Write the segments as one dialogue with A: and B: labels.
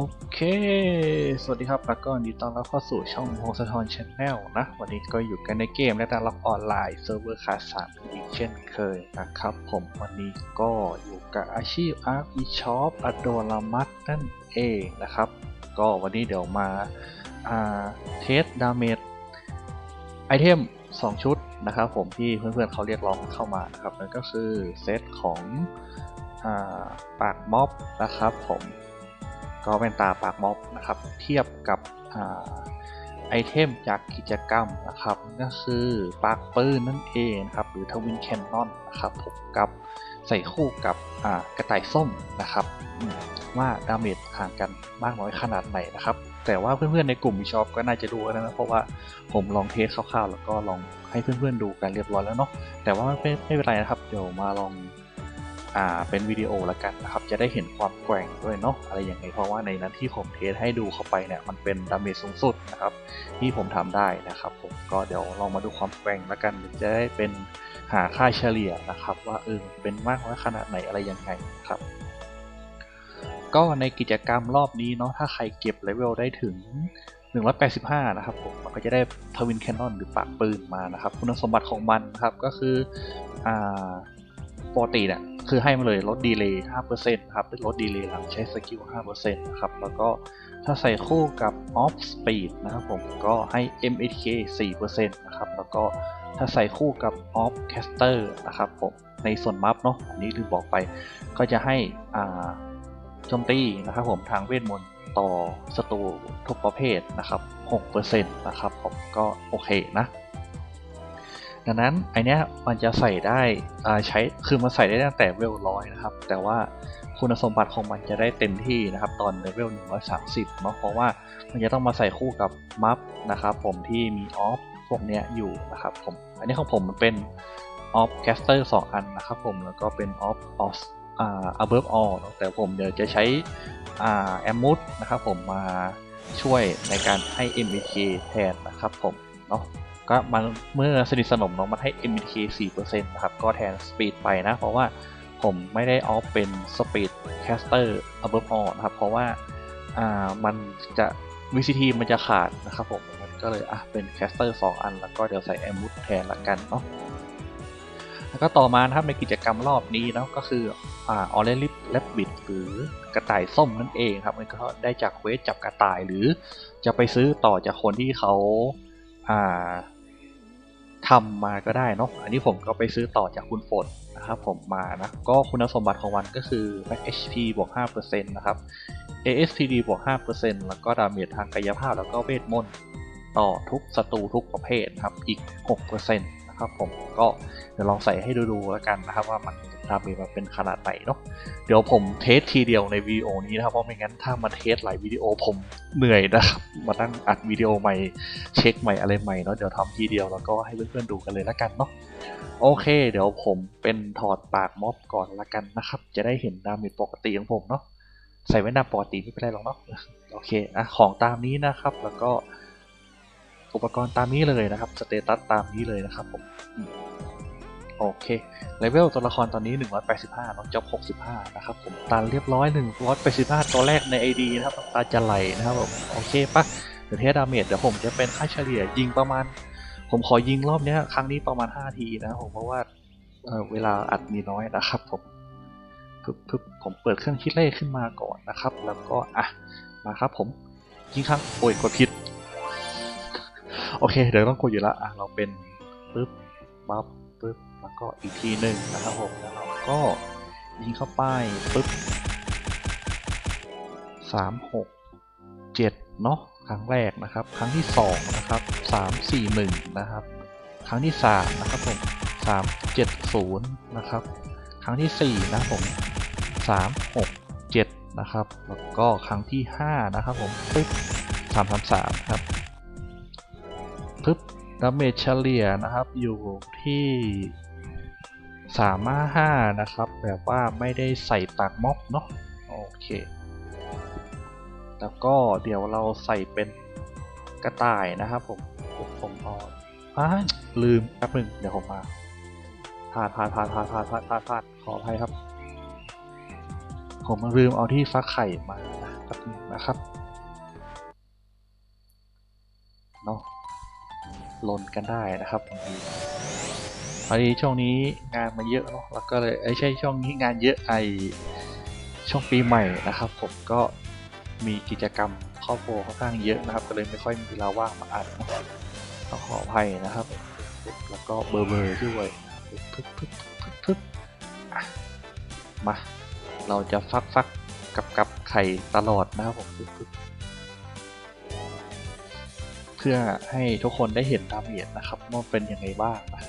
A: โอเค สวัสดีครับ แล้วก็ยินดีต้อนรับเข้าสู่ช่องโฮสทอนชาแนลนะ วันนี้ก็อยู่กันในเกมและการล็อกออนไลน์เซิร์ฟเวอร์คาสามอีกเช่นเคยนะครับ ผมวันนี้ก็อยู่กับอาชีพอาร์พีช็อปอโดรามัตนั่นเองนะครับ ก็วันนี้เดี๋ยวมาอ่าเทสดาเมจไอเทม 2 ชุดนะครับผมที่เพื่อนๆเขาเรียกร้องเข้ามานะครับนั่นก็คือเซตของอาปากม็อบนะครับผม ก็เป็นตาปากม็อบนะครับ เทียบกับอไอเทมจากกิจกรรมนะครับ ก็คือปากปืนนั่นเองครับ หรือทวินแคนนอนนะครับผมกับใส่คู่กับกระต่ายส้มนะครับ ว่าดาเมจห่างกันมากน้อยขนาดไหนนะครับ แต่ว่าเพื่อนๆในกลุ่มมีชอปก็น่าจะรู้กันนะเพราะว่าผมลองเทสคร่าวๆ แล้วก็ลองให้เพื่อนๆดูกันเรียบร้อยแล้วเนาะแต่ว่าไม่ไม่เป็นไรนะครับ เดี๋ยวมาลอง อ่าเป็นวิดีโอล้วกันนะครับ จะได้เห็นความแกว่งด้วยเนาะอะไรอย่างไงเพราะว่าในนั้นที่ผมเทสให้ดูเข้าไปเนี่ยมันเป็นดาเมจสูงสุดนะครับที่ผมทำได้นะครับ ผมก็เดี๋ยวลองมาดูความแกว่งล้วกันจะได้เป็นหาค่าเฉลี่ยนะครับ ว่าเออเป็นมากน้อยขนาดไหนอะไรยังไงนะครับก็ในกิจกรรมรอบนี้เนาะถ้าใครเก็บเลเวลได้ถึง 185 นะครับผมมันก็จะได้ทวินแคนนอนหรือปากปืนมานะครับ คุณสมบัติของมันนะครับก็คืออ่าปกติเนี่ย คือให้มาเลยลดดีเลย์5%ครับลดดีเลย์หลังใช้สกิล5%นะครับ แล้วก็ถ้าใส่คู่กับ Off Speed นะครับผมก็ให้ MATK 4%นะครับ แล้วก็ถ้าใส่คู่กับ Off Caster นะครับผม ในส่วนมัฟเนาะ อันนี้ลืมบอกไป ก็จะให้อ่าโจมตีนะครับผมทางเวทมนต์ต่อศัตรูทุกประเภทนะครับ 6%นะครับผมก็โอเคนะ ดังนั้นไอเนี้ยมันจะใส่ได้ใช้คือมันใส่ได้ตั้งแต่เวลร้อยนะครับ แต่ว่าคุณสมบัติของมันจะได้เต็มที่นะครับ ตอนเลเวล130เนาะเพราะว่ามันจะต้องมาใส่คู่กับมัฟนะครับผมที่มีออฟพวกเนี้ยอยู่นะครับผมอันนี้ของผมมันเป็นออฟแคสเตอร์2อันนะครับผมแล้วก็เป็นออฟออฟอ่า above all เนอะแต่ผมเดี๋ยวจะใช้อ่าแอมมูดนะครับผมมาช่วยในการให้ MBK แทนนะครับผมเนาะ ก็มันเมื่อสนิทสนมเนาะมันให้ MBK 4%นะครับ ก็แทน Speed ไปนะ เพราะว่าผมไม่ได้ออฟเป็น Speed Caster Above All นะครับ เพราะว่าอ่ามันจะ VCT มันจะขาดนะครับผมก็เลยอะเป็น Caster 2 อัน แล้วก็เดี๋ยวใส่ a m u t แทนละกันเนาะแล้วก็ต่อมานะครับในกิจกรรมรอบนี้เนาะก็คืออ่า Orange Rabbit หรือกระต่ายส้มนั่นเองครับมันก็ได้จากเควสจับกระต่ายหรือจะไปซื้อต่อจากคนที่เขาอ่า ทำมาก็ได้เนาะอันนี้ผมก็ไปซื้อต่อจากคุณฝนนะครับผมมานะก็คุณสมบัติของมันก็คือ Max HP บวก 5%นะครับ ASPD บวก 5%แล้วก็ดาเมจทางกายภาพแล้วก็เวทมนต์ต่อทุกศัตรูทุกประเภทครับอีก 6%นะครับผมก็เดี๋ยวลองใส่ให้ดูๆแล้วกันนะครับว่ามัน ดาเมจมันเป็นขนาดไหนเนาะเดี๋ยวผมเทสทีเดียวในวิดีโอนี้นะครับ เพราะไม่งั้นถ้ามาเทสหลายวิดีโอผมเหนื่อยนะครับมาตั้งอัดวิดีโอใหม่เช็คใหม่อะไรใหม่เนาะเดี๋ยวทำทีเดียวแล้วก็ให้เพื่อนๆดูกันเลยละกันเนาะโอเค เดี๋ยวผมเป็นถอดปากม็อบก่อนละกันนะครับ จะได้เห็นดาเมจปกติของผมเนาะใส่ไว้หน้าปกติไม่เป็นไรหรอกเนาะโอเคอะของตามนี้นะครับแล้วก็อุปกรณ์ตามนี้เลยนะครับ สเตตัสตามนี้เลยนะครับผม โอเคเลเวลตัวละครตอนนี้ 185น้องจ็อบ65 นะครับผมตันเรียบร้อย 185 ตัวแรกใน ID นะครับตาจะไหลนะครับผมโอเคปะเดี๋ยวเทสดาเมจเดี๋ยวผมจะเป็นค่าเฉลี่ยยิงประมาณ ผมขอยิงรอบนี้ครั้งนี้ประมาณ 5 ทีนะครับผมเพราะว่าเเวลาอัดมีน้อยนะครับผมพึบพึบผมเปิดเครื่องคิดเลขขึ้นมาก่อนนะครับ แล้วก็อะมาครับผมยิงครั้งโอ้ยกดผิดโอเค เดี๋ยวต้องกดอยู่ละอะเราเป็นปึ๊บปั๊บปึ๊บ แล้วก็อีกทีหนึ่งนะครับผมแล้วเราก็ยิงเข้าไปปึ๊บสามหกเจ็ดเนาะครั้งแรกนะครับ ครั้งที่สองนะครับสามสี่หนึ่งนะครับ ครั้งที่สามนะครับผมสามเจ็ดศูนย์นะครับ ครั้งที่สี่นะผมสามหกเจ็ดนะครับ แล้วก็ครั้งที่ห้านะครับผมปึ๊บสามสามสามครับปึ๊บดาเมจเฉลี่ยนะครับอยู่ที่ สามห้านะครับ แบบว่าไม่ได้ใส่ปากม็อบเนาะโอเค แล้วก็เดี๋ยวเราใส่เป็นกระต่ายนะครับผมผมเอาอ้าลืมแป๊บหนึงเดี๋ยวผมมาพลาดพลาดพลาดพลาดพลาดพลาดพลาดพลาดขออภัยครับ ผมลืมเอาที่ฟักไข่มาแป๊บนึงนะนะครับเนาะลนกันได้นะครับบางที พอดีช่วงนี้งานมาเยอะเนาะแล้วก็เลยไอ้ใช่ช่วงนี้งานเยอะไอช่วงปีใหม่นะครับ ผมก็มีกิจกรรมครอบครัวค่อนข้างเยอะนะครับ ก็เลยไม่ค่อยมีเวลาว่างมาอัดนอะต้องขออภัยนะครับ แล้วก็เบอร์เบอร์ด้วยพึบพึบพึบพึบมา เราจะฟักฟักกับกับไข่ตลอดนะครับผมพึบพึบเพื่อให้ทุกคนได้เห็นตามเหตุนะครับว่าเป็นยังไงบ้างนะ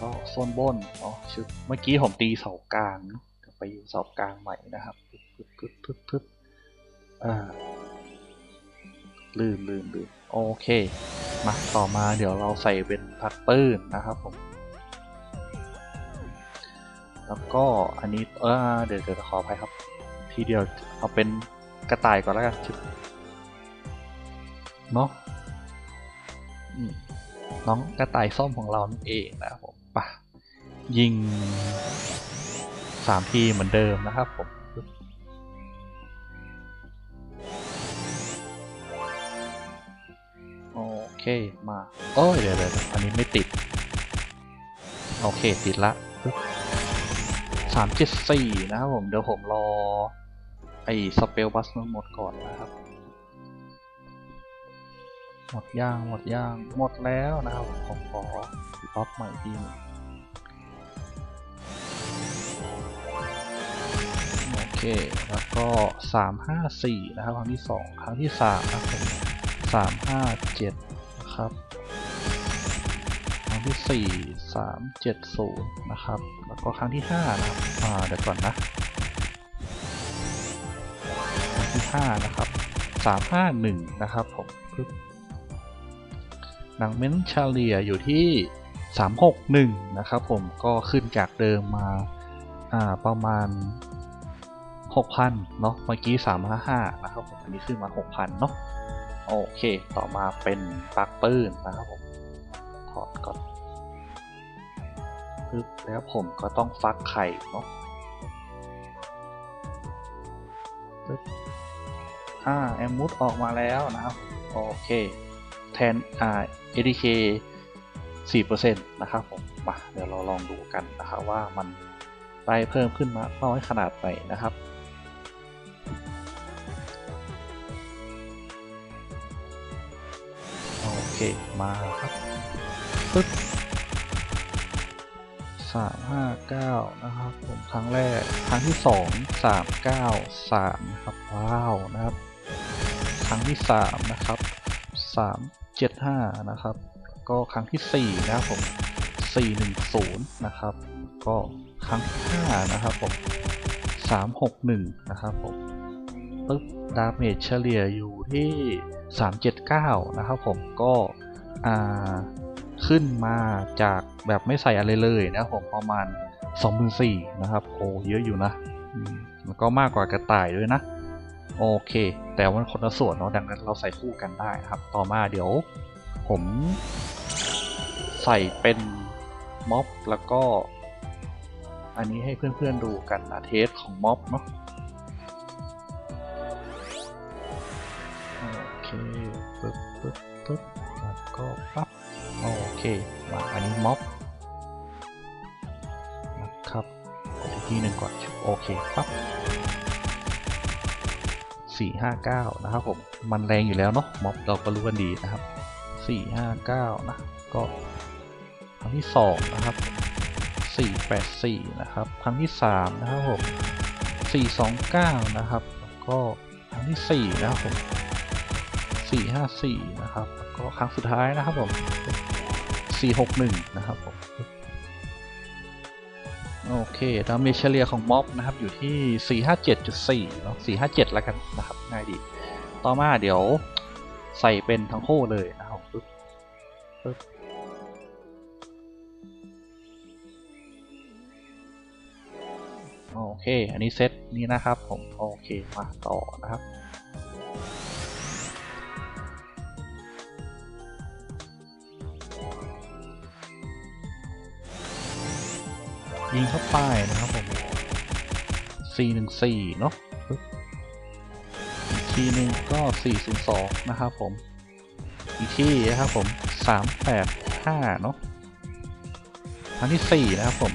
A: ก็โซนบนเนาะชึบเมื่อกี้ผมตีเสากลางเนอะไปอยู่เสากลางใหม่นะครับพึบพึบพึบพึบพึบอ่าลืมลืมลืมโอเค มาต่อมาเดี๋ยวเราใส่เป็นพัดปื้นนะครับผม แล้วก็อันนี้เออเดี๋ยวเดี๋ยวขออภัยครับ ทีเดียวเอาเป็นกระต่ายก่อนแล้วกันชึบเนาะอืมน้องกระต่ายส้มของเรานั่นเองนะครับผม ปะยิงสามทีเหมือนเดิมนะครับผมโอเคมาโอ้ยเดี๋ยวเดี๋ยวอันนี้ไม่ติด โอเคติดละสามเจ็ดสี่นะครับผมเดี๋ยวผมรอ ไอ้สเปลบัสมันหมดก่อนนะครับหมดย่างหมดย่างหมดแล้วนะครับผมขอล็อกใหม่ทีหนึง เค แล้วก็สามห้าสี่นะครับ ครั้งที่สองครั้งที่สามนะครับผมสามห้าเจ็ดนะครับ ครั้งที่สี่สามเจ็ดศูนย์นะครับ แล้วก็ครั้งที่ห้านะครับ อ่า เดี๋ยวก่อนนะ ครั้งที่ห้านะครับสามห้าหนึ่งนะครับผมปึ๊บหนังเม้นเฉลียอยู่ที่สามหกหนึ่งนะครับผม ก็ขึ้นจากเดิมมา อ่า ประมาณ หกพันเนาะเมื่อกี้สามห้าห้านะครับผมอันนี้ขึ้นมาหกพันเนาะโอเค ต่อมาเป็นปลั๊กปืนนะครับผม ถอดก่อนปึ๊บแล้วผมก็ต้องฟักไข่เนาะปึ๊บอ่าแอมมูดออกมาแล้วนะครับ โอเค แทนอ่า ADK 4%นะครับผม มา เดี๋ยวเราลองดูกันนะครับว่ามันได้เพิ่มขึ้นมาน้อยขนาดไหนนะครับ เคมาครับปึ๊บสามห้าเก้านะครับผมครั้งแรกครั้งที่สองสามเก้าสามนะครับว้าวนะครับ ครั้งที่สามนะครับสามเจ็ดห้านะครับ ก็ครั้งที่สี่นะครับผมสี่หนึ่งศูนย์นะครับ ก็ครั้งที่ห้านะครับผมสามหกหนึ่งนะครับผม ปึ๊บดาเมจเฉลี่ยอยู่ที่ 379 นะครับผมก็อ่าขึ้นมาจากแบบไม่ใส่อะไรเลยนะผมประมาณ 24,000นะครับโอ้เยอะอยู่นะมมันก็มากกว่ากระต่ายด้วยนะ โอเค แต่ว่ามันคนละส่วนเนาะดังนั้นเราใส่คู่กันได้นะครับ ต่อมาเดี๋ยวผมใส่เป็นม็อบแล้วก็ อันนี้ให้เพื่อนๆดูกันนะเทสของม็อบเนาะ ปึ๊บปึ๊บแล้วก็ปั๊บโอเคมาอันนี้ม็อบนะครับกดอีกทีหนึ่งก่อนโอเคปั๊บสี่ห้าเก้านะครับผมมันแรงอยู่แล้วเนาะม็อบเราก็รู้กันดีนะครับสี่ห้าเก้านะก็ครั้งที่สองนะครับสี่แปดสี่นะครับครั้งที่สามนะครับผมสี่สองเก้านะครับ ก็ครั้งที่สี่นะครับผม สี่ห้าสี่นะครับ ก็ครั้งสุดท้ายนะครับผมสี่หกหนึ่งนะครับผม โอเคดาเมจเฉลี่ยของม็อบนะครับ อยู่ที่ 457.4เนาะ457 แล้วกันนะครับ ง่ายดี ต่อมาเดี๋ยวใส่เป็นทั้งคู่เลยนะครับปึ๊บปึ๊บโอเค อันนี้เซตนี้นะครับผม โอเค มาต่อนะครับ ยิงเข้าไปนะครับผม414 เนาะอีกทีหนึ่งก็ 402 นะครับผม อีกที่นะครับผม 385 เนาะครั้งที่ 4 นะครับผม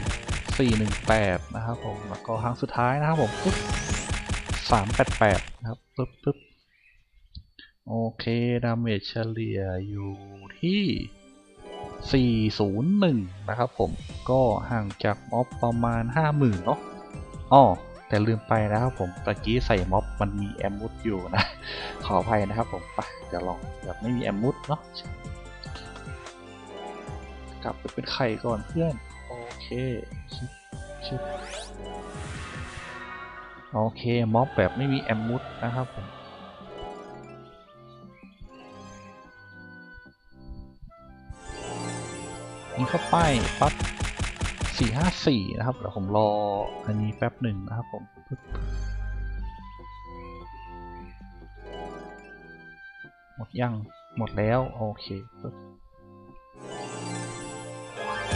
A: 418 นะครับผม แล้วก็ครั้งสุดท้ายนะครับผมปึ๊บ388 นะครับปึ๊บปึ๊บโอเค ดาเมจเฉลี่ยอยู่ที่ 401 นะครับผมก็ห่างจากม็อบประมาณ 50,000 เนาะอ้อแต่ลืมไปนะครับผมตะกี้ใส่ม็อบมันมีแอมมุดอยู่นะ ขออภัยนะครับผมไปเดี๋ยวลองแบบไม่มีแอมมุดเนาะกลับไปเป็นไข่ก่อนเพื่อน โอเคชึบชึบโอเคม็อบแบบไม่มีแอมมุดนะครับผม ยิงเข้าไปปั๊บสี่ห้าสี่นะครับเดี๋ยวผมรออันนี้แป๊บหนึ่งนะครับผมหมดยังหมดแล้ว โอเคปึ๊บ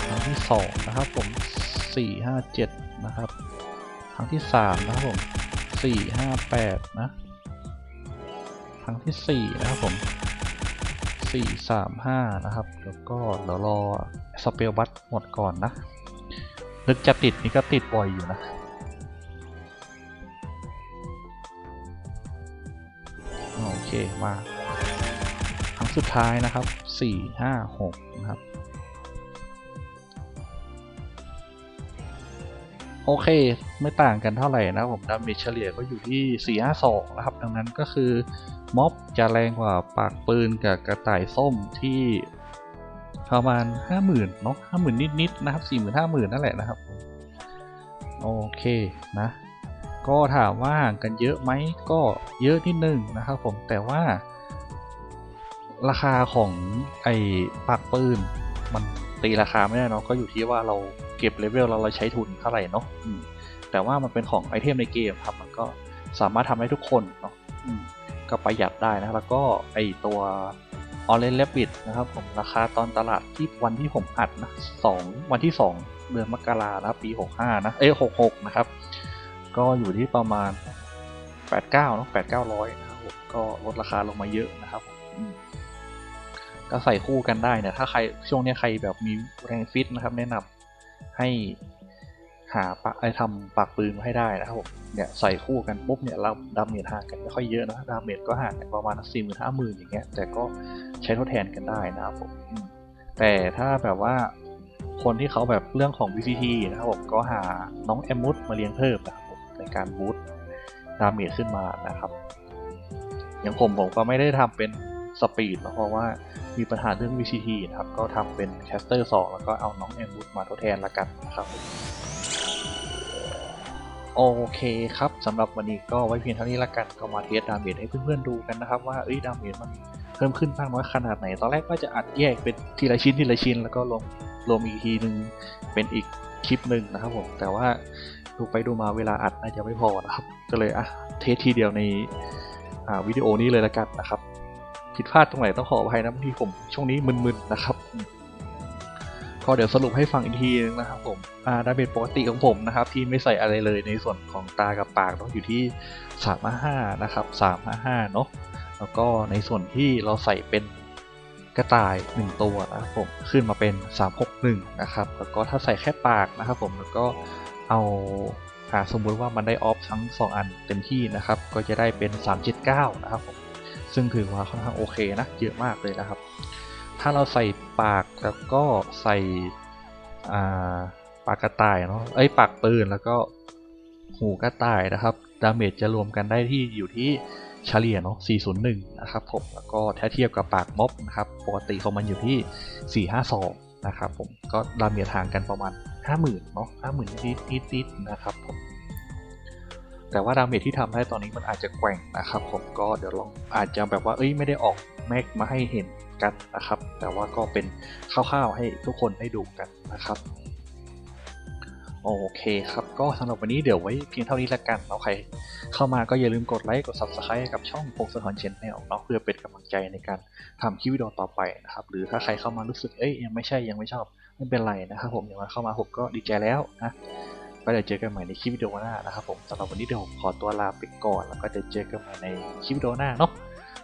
A: ครั้งที่สองนะครับผมสี่ห้าเจ็ดนะครับครั้งที่สามนะครับผมสี่ห้าแปดนะครั้งที่สี่นะครับผมสี่สามห้านะครับ แล้วก็เดี๋ยวรอ สเปลบัตหมดก่อนนะนึกจะติดนี่ก็ติดบ่อยอยู่นะโอเคมาครั้งสุดท้ายนะครับสี่ห้าหกนะครับ โอเค ไม่ต่างกันเท่าไหร่นะผมดาเมจเฉลี่ยก็อยู่ที่ 452 นะครับ ดังนั้นก็คือม็อบจะแรงกว่าปากปืนกับกระต่ายส้มที่ ประมาณ50,000เนาะ50,000นิดๆนะครับ40,000 50,000นั่นแหละนะครับ โอเคนะ ก็ถามว่าห่างกันเยอะไหมก็เยอะนิดนึงนะครับผมแต่ว่า ราคาของไอ้ปากปืน มันตีราคาไม่ได้เนาะก็อยู่ที่ว่าเราเก็บเลเวลแล้วเราใช้ทุนเท่าไหร่เนาะแต่ว่ามันเป็นของไอเทมในเกมครับมันก็สามารถทำให้ทุกคนเนาะก็ประหยัดได้นะแล้วก็ไอตัว Orange Rabbit นะครับผมราคาตอนตลาดที่วันที่ผมอัดนะสองวันที่ 2 เดือนมกรานะปี 65 นะ เอ้ย66 นะครับ ก็อยู่ที่ประมาณ 89เนาะ8900 นะครับผมก็ลดราคาลงมาเยอะนะครับก็ใส่คู่กันได้เนี่ยถ้าใครช่วงนี้ใครแบบมีแรงฟิตนะครับ แนะนำให้ หาปะไอทำปากปืนมาให้ได้นะครับผมเนี่ยใส่คู่กันปุ๊บเนี่ยเราดาเมจห่างกันไม่ค่อยเยอะนะดาเมจก็ห่างกันประมาณสี่หมื่นห้าหมื่นอย่างเงี้ยแต่ก็ใช้ทดแทนกันได้นะครับผมแต่ถ้าแบบว่าคนที่เขาแบบเรื่องของ VCT นะครับผมก็หาน้องแอมมุดมาเลี้ยงเพิ่มนะครับผมในการบูตดาเมจขึ้นมานะครับ อย่างผมผมก็ไม่ได้ทำเป็นสปีดเพราะว่ามีปัญหาเรื่อง VCT นะครับ ก็ทำเป็นแคสเตอร์2แล้วก็เอาน้องแอมบูดมาทดแทนละกันนะครับ โอเคครับสำหรับวันนี้ก็ไว้เพียงเท่านี้ละกันก็มาเทสดาเมจให้เพื่อนๆดูกันนะครับ ว่าเอ้ยดาเมจมันเพิ่มขึ้นมากน้อยขนาดไหน ตอนแรกก็จะอัดแยกเป็นทีละชิ้นทีละชิ้น แล้วก็รวมรวมอีกทีหนึ่งเป็นอีกคลิปหนึ่งนะครับผมแต่ว่าดูไปดูมาเวลาอัดน่าจะไม่พอนะครับ ก็เลยอะเทสทีเดียวในวิดีโอนี้เลยละกันนะครับผิดพลาดตรงไหนต้องขออภัยนะบางทีผมช่วงนี้มึนๆนะครับ ก็เดี๋ยวสรุปให้ฟังอีกทีนึงนะครับผมอ่าดาเมจปกติของผมนะครับ ที่ไม่ใส่อะไรเลยในส่วนของตากับปากเนาะอยู่ที่355นะครับ355เนาะแล้วก็ในส่วนที่เราใส่เป็นกระต่าย 1 ตัวนะครับผมขึ้นมาเป็น 361 นะครับ แล้วก็ถ้าใส่แค่ปากนะครับผมแล้วก็เอาอ่าสมมุติว่ามันได้ออฟทั้ง 2 อันเต็มที่นะครับ ก็จะได้เป็น 379 นะครับผมซึ่งถือว่าค่อนข้างโอเคนะ เยอะมากเลยนะครับ ถ้าเราใส่ปากแล้วก็ใส่ปากกระต่ายเนาะเอ้ยปากปืนแล้วก็หูกระต่ายนะครับ ดาเมจจะรวมกันได้ที่อยู่ที่เฉลี่ยเนาะ 401 นะครับผม แล้วก็ถ้าเทียบกับปากม็อบนะครับ ปกติของมันอยู่ที่ 452 นะครับผม ก็ดาเมจห่างกันประมาณ 50,000 เนาะ 50,000 นิดๆนะครับผม แต่ว่าดาเมจที่ทำได้ตอนนี้มันอาจจะแกว่งนะครับผม ก็เดี๋ยวลองอาจจะแบบว่า เอ้ย ไม่ได้ออก แม็กมาให้เห็นกันนะครับ แต่ว่าก็เป็นคร่าวๆให้ทุกคนได้ดูกันนะครับโอเคครับ ก็สำหรับวันนี้เดี๋ยวไว้เพียงเท่านี้ละกันเนาะใครเข้ามาก็อย่าลืมกดไลค์กด subscribe กับช่องพงศธรเชนแนลเนาะเพื่อเป็นกำลังใจในการทำคลิปวิดีโอต่อไปนะครับ หรือถ้าใครเข้ามารู้สึกเอ้ยยังไม่ใช่ยังไม่ชอบ ไม่เป็นไรนะครับผมอย่างน้อยเข้ามาผมก็ดีใจแล้วนะก็เดี๋ยวเจอกันใหม่ในคลิปวิดีโอหน้านะครับผมสำหรับวันนี้เดี๋ยวผมขอตัวลาไปก่อนแล้วก็เดี๋ยวเจอกันใหม่ในคลิปวิดีโอหน้าเนาะ